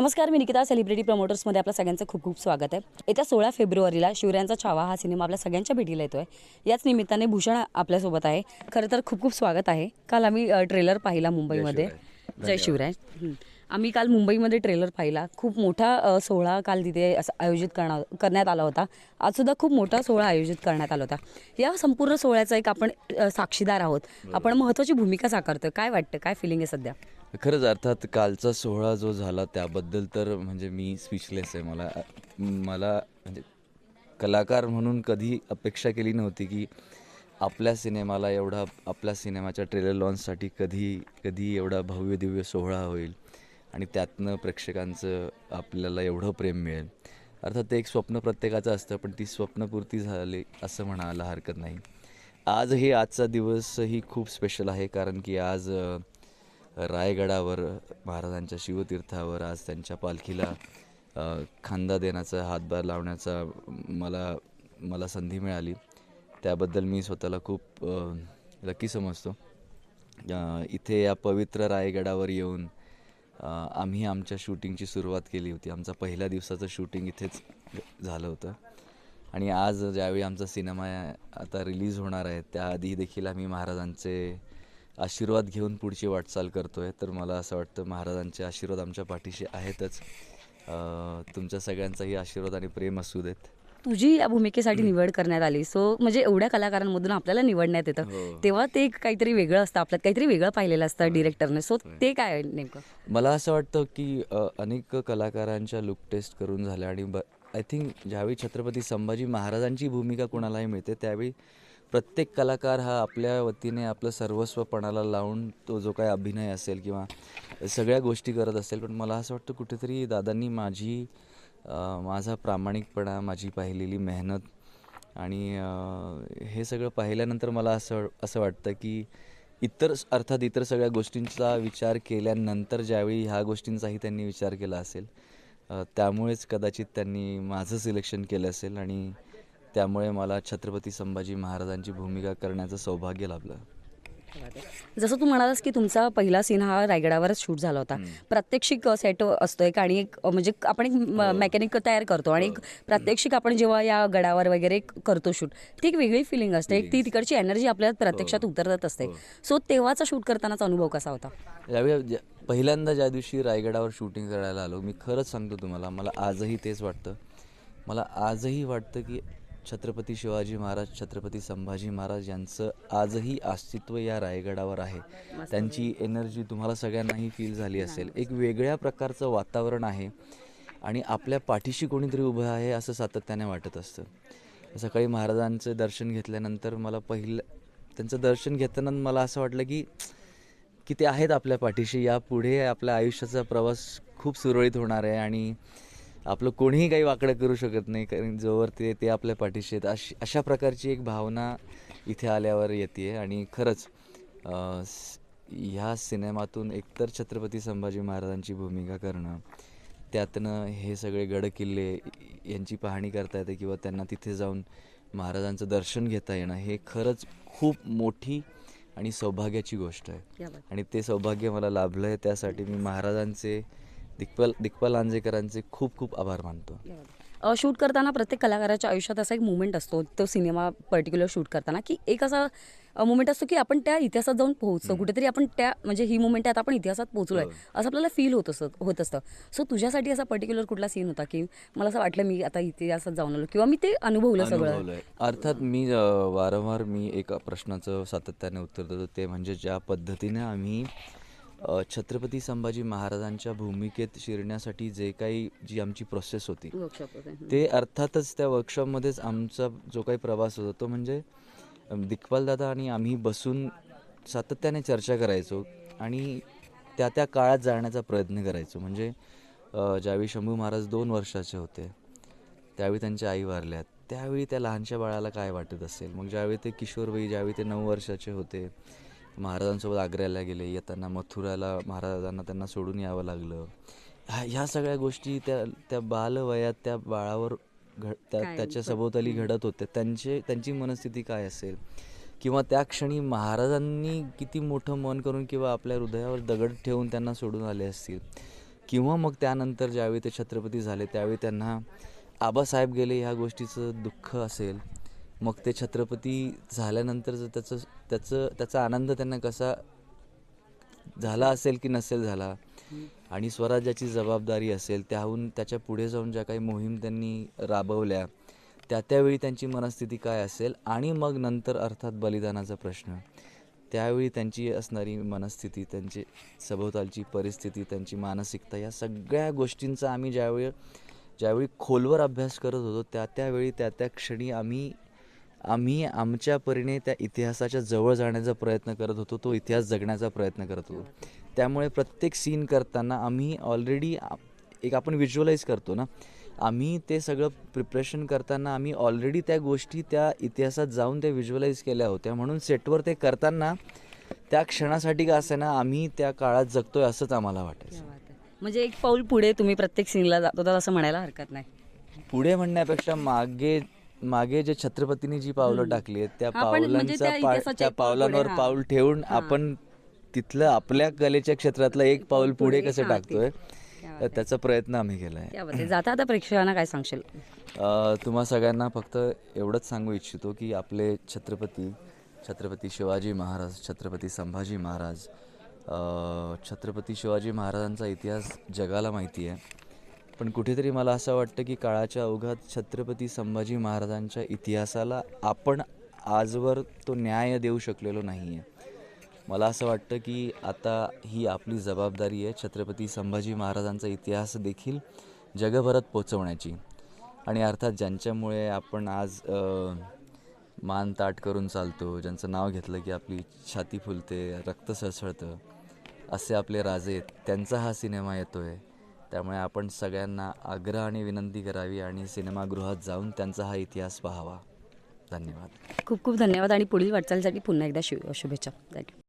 नमस्कार मी निकिता सेलिब्रिटी प्रमोटर्समध्ये आपल्या सगळ्यांचं खूप खूप स्वागत आहे. येत्या सोळा फेब्रुवारीला शिवरायांचा छावा हा सिनेमा आपल्या सगळ्यांच्या भेटीला येतोय. याच निमित्ताने भूषण आपल्यासोबत आहे. खरं तर खूप खूप स्वागत आहे. काल आम्ही ट्रेलर पाहिला मुंबईमध्ये. जय शिवराय. आम्ही काल मुंबईमध्ये ट्रेलर पाहिला. खूप मोठा सोहळा काल तिथे असं आयोजित करणार करण्यात आला होता. आज सुद्धा खूप मोठा सोहळा आयोजित करण्यात आला होता. या संपूर्ण सोहळ्याचा एक आपण साक्षीदार आहोत. आपण महत्त्वाची भूमिका साकारतोय. काय वाटतं? काय फिलिंग आहे सध्या? खरंच अर्थात कालचा सोहळा जो झाला त्याबद्दल तर म्हणजे मी स्पीचलेस आहे. मला मला म्हणजे कलाकार म्हणून कधी अपेक्षा केली नव्हती की आपल्या सिनेमाला एवढा आपल्या सिनेमाच्या ट्रेलर लॉन्चसाठी कधी कधी एवढा भव्य दिव्य सोहळा होईल. आणि त्यातनं प्रेक्षकांचं आपल्याला एवढं प्रेम मिळेल. अर्थात ते एक स्वप्न प्रत्येकाचं असतं पण ती स्वप्नपूर्ती झाली असं म्हणायला हरकत नाही. आजही आजचा दिवसही खूप स्पेशल आहे कारण की आज रायगडावर महाराजांच्या शिवतीर्थावर आज त्यांच्या पालखीला खांदा देण्याचा हातभार लावण्याचा मला मला संधी मिळाली. त्याबद्दल मी स्वतःला खूप लकी समजतो. इथे या पवित्र रायगडावर येऊन आम्ही आमच्या शूटिंगची सुरुवात केली होती. आमचा पहिल्या दिवसाचं शूटिंग इथेच झालं होतं. आणि आज ज्यावेळी आमचा सिनेमा आता रिलीज होणार आहे त्याआधी देखील आम्ही महाराजांचे आशीर्वाद घेऊन पुढची वाटचाल करतो आहे तर मला असं वाटतं महाराजांचे आशीर्वाद आमच्या पाठीशी आहेतच. तुमच्या सगळ्यांचाही आशीर्वाद आणि प्रेम असू देत. तुझी या भूमिकेसाठी निवड करण्यात आली. सो म्हणजे एवढ्या कलाकारांमधून आपल्याला निवडण्यात येतं. हो. तेव्हा ते काहीतरी वेगळं असतं आपल्यात काहीतरी वेगळं पाहिलेलं असतं डिरेक्टरने सो ते काय नेमकं? मला असं वाटतं की अनेक कलाकारांच्या लुक टेस्ट करून झाल्या आणि आय थिंक ज्यावेळी छत्रपती संभाजी महाराजांची भूमिका कोणालाही मिळते त्यावेळी प्रत्येक कलाकार हा आपल्या वतीने आपलं सर्वस्व पणाला लावून तो जो काही अभिनय असेल किंवा सगळ्या गोष्टी करत असेल. पण मला असं वाटतं कुठेतरी दादांनी माझी माझा प्रामाणिकपणा माझी पाहिलेली मेहनत आणि हे सगळं पाहिल्यानंतर मला असं असं वाटतं की इतर अर्थात इतर सगळ्या गोष्टींचा विचार केल्यानंतर ज्यावेळी ह्या गोष्टींचाही त्यांनी विचार केला असेल त्यामुळेच कदाचित त्यांनी माझं सिलेक्शन केलं असेल आणि त्यामुळे मला छत्रपती संभाजी महाराजांची भूमिका करण्याचं सौभाग्य लाभलं. जसं तू म्हणालास की तुमचा पहिला सीन हा रायगडावरच शूट झाला होता. प्रात्यक्षिक सेट असतो एक आणि एक म्हणजे आपण एक मेकॅनिक तयार करतो आणि एक प्रात्यक्षिक आपण जेव्हा या गडावर वगैरे करतो शूट ती एक वेगळी फिलिंग असते. एक ती तिकडची एनर्जी आपल्या प्रत्यक्षात उतरत असते. सो तेव्हाचा शूट करतानाचा अनुभव कसा होता? यावेळी पहिल्यांदा ज्या दिवशी रायगडावर शूटिंग करायला आलो मी खरंच सांगतो तुम्हाला मला आजही तेच वाटतं. मला आजही वाटतं की छत्रपती शिवाजी महाराज छत्रपती संभाजी महाराज यांचं आजही अस्तित्व या रायगडावर आहे. त्यांची एनर्जी तुम्हाला सगळ्यांनाही फील झाली असेल. एक वेगळ्या प्रकारचं वातावरण आहे आणि आपल्या पाठीशी कोणीतरी उभं आहे असं सातत्याने वाटत असतं. सकाळी महाराजांचं दर्शन घेतल्यानंतर मला पहिलं त्यांचं दर्शन घेताना मला असं वाटलं की की ते आहेत आपल्या पाठीशी. यापुढे आपल्या आयुष्याचा प्रवास खूप सुरळीत होणार आहे आणि आपलं कोणीही काही वाकडं करू शकत नाही कारण जोवर ते ते आपल्या पाठीशी आहेत. अशी अशा प्रकारची एक भावना इथे आल्यावर येते आणि खरंच ह्या सिनेमातून एकतर छत्रपती संभाजी महाराजांची भूमिका करणं त्यातनं हे सगळे गड किल्ले यांची पाहणी करता येते किंवा त्यांना तिथे जाऊन महाराजांचं दर्शन घेता येणं हे खरंच खूप मोठी आणि सौभाग्याची गोष्ट आहे. आणि ते सौभाग्य मला लाभलं आहे त्यासाठी मी महाराजांचे दिग्पल दिग्पाल लांजेकरांचे खूप खूप आभार मानतो. शूट करताना प्रत्येक कलाकाराच्या आयुष्यात असा एक मुवमेंट असतो तो सिनेमा पर्टिक्युलर शूट करताना की एक असा मुवमेंट असतो की आपण त्या इतिहासात जाऊन पोहोचतो. कुठेतरी आपण त्या म्हणजे ही मुवमेंट आहे आता आपण इतिहासात पोहोचलोय असं आपल्याला फील होत असत होत असतं. सो तुझ्यासाठी असा पर्टिक्युलर कुठला सीन होता की मला असं वाटलं मी आता इतिहासात जाऊन आलो किंवा मी ते अनुभवलं सगळं. अर्थात मी वारंवार मी एका प्रश्नाचं सातत्याने उत्तर देतो ते म्हणजे ज्या पद्धतीने आम्ही छत्रपती संभाजी महाराजांच्या भूमिकेत शिरण्यासाठी जे काही जी आमची प्रोसेस होती ते अर्थातच त्या वर्कशॉपमध्येच आमचा जो काही प्रवास होता तो म्हणजे दिग्पाल दादा आणि आम्ही बसून सातत्याने चर्चा करायचो आणि त्या त्या काळात जाण्याचा प्रयत्न करायचो. म्हणजे ज्यावेळी शंभू महाराज दोन वर्षाचे होते त्यावेळी त्यांच्या आई वारल्यात. त्यावेळी त्या लहानशा बाळाला काय वाटत असेल? मग ज्यावेळी ते किशोरवयी ज्यावेळी ते नऊ वर्षाचे होते महाराजांसोबत आग्र्याला गेले येताना मथुराला महाराजांना त्यांना सोडून यावं लागलं. ह्या ह्या सगळ्या गोष्टी त्या त्या बालवयात त्या बाळावर घड त्या त्याच्या सभोवताली घडत होते. त्यांचे त्यांची मनस्थिती काय असेल? किंवा त्या क्षणी महाराजांनी किती मोठं मन करून किंवा आपल्या हृदयावर दगड ठेवून त्यांना सोडून आले असतील? किंवा मग त्यानंतर ज्यावेळी ते छत्रपती झाले त्यावेळी त्यांना आबासाहेब गेले ह्या गोष्टीचं दुःख असेल? मग ते छत्रपती झाल्यानंतर जर त्याचं त्याचं त्याचा आनंद त्यांना कसा झाला असेल की नसेल झाला आणि स्वराज्याची जबाबदारी असेल त्याहून त्याच्या पुढे जाऊन ज्या काही मोहीम त्यांनी राबवल्या त्या त्यावेळी त्यांची मनस्थिती काय असेल? आणि मग नंतर अर्थात बलिदानाचा प्रश्न. त्यावेळी त्यांची असणारी मनस्थिती त्यांची सभोवतालची परिस्थिती त्यांची मानसिकता या सगळ्या गोष्टींचा आम्ही ज्यावेळी ज्यावेळी खोलवर अभ्यास करत होतो त्या त्यावेळी त्या त्या क्षणी आम्ही आम्ही आमच्या परीने त्या इतिहासाच्या जवळ जाण्याचा प्रयत्न करत होतो तो इतिहास जगण्याचा प्रयत्न करत होतो. त्यामुळे प्रत्येक सीन करताना आम्ही ऑलरेडी एक आपण व्हिज्युअलाइज करतो ना आम्ही ते सगळं प्रिपरेशन करताना आम्ही ऑलरेडी त्या गोष्टी त्या इतिहासात जाऊन त्या व्हिज्युअलाइज केल्या होत्या. म्हणून सेटवर ते करताना त्या क्षणासाठी का असे ना आम्ही त्या काळात जगतोय असंच आम्हाला वाटायचं. म्हणजे एक पाऊल पुढे तुम्ही प्रत्येक सीनला जात होता असं म्हणायला हरकत नाही. पुढे म्हणण्यापेक्षा मागे मागे जे छत्रपतींनी जी पावलं टाकली आहेत त्या हा, पण म्हणजे त्या पावलांचा त्या एक पाऊल पुढे, पावलांवर हा. पाऊल ठेवून आपण तिथलं आपल्या कलेच्या क्षेत्रातलं एक पाऊल पुढे कसं टाकतोय तर त्याचा प्रयत्न आम्ही केलाय. त्यामध्ये जाता आता प्रेक्षकांना काय सांगशील? अ, तुम्हा सगळ्यांना फक्त एवढंच सांगू इच्छितो की आपले छत्रपती छत्रपती शिवाजी महाराज छत्रपती संभाजी महाराज अ, छत्रपती शिवाजी महाराजांचा इतिहास जगाला माहिती आहे. पण कुठेतरी मला असं वाटतं की काळाच्या अवघात छत्रपती संभाजी महाराजांच्या इतिहासाला आपण आजवर तो न्याय देऊ शकलेलो नाही आहे मला असं वाटतं की आता ही आपली जबाबदारी आहे छत्रपती संभाजी महाराजांचा इतिहास देखील जगभरात पोचवण्याची आणि अर्थात ज्यांच्यामुळे आपण आज मान ताट करून चालतो ज्यांचं नाव घेतलं की आपली छाती फुलते रक्त सळसळतं असे आपले राजे आहेत त्यांचा हा सिनेमा येतो आहे त्यामुळे आपण सगळ्यांना आग्रह आणि विनंती करावी आणि सिनेमागृहात जाऊन त्यांचा हा इतिहास पाहावा. धन्यवाद. खूप खूप धन्यवाद आणि पुढील वाटचालीसाठी पुन्हा एकदा शु शुभेच्छा. थँक्यू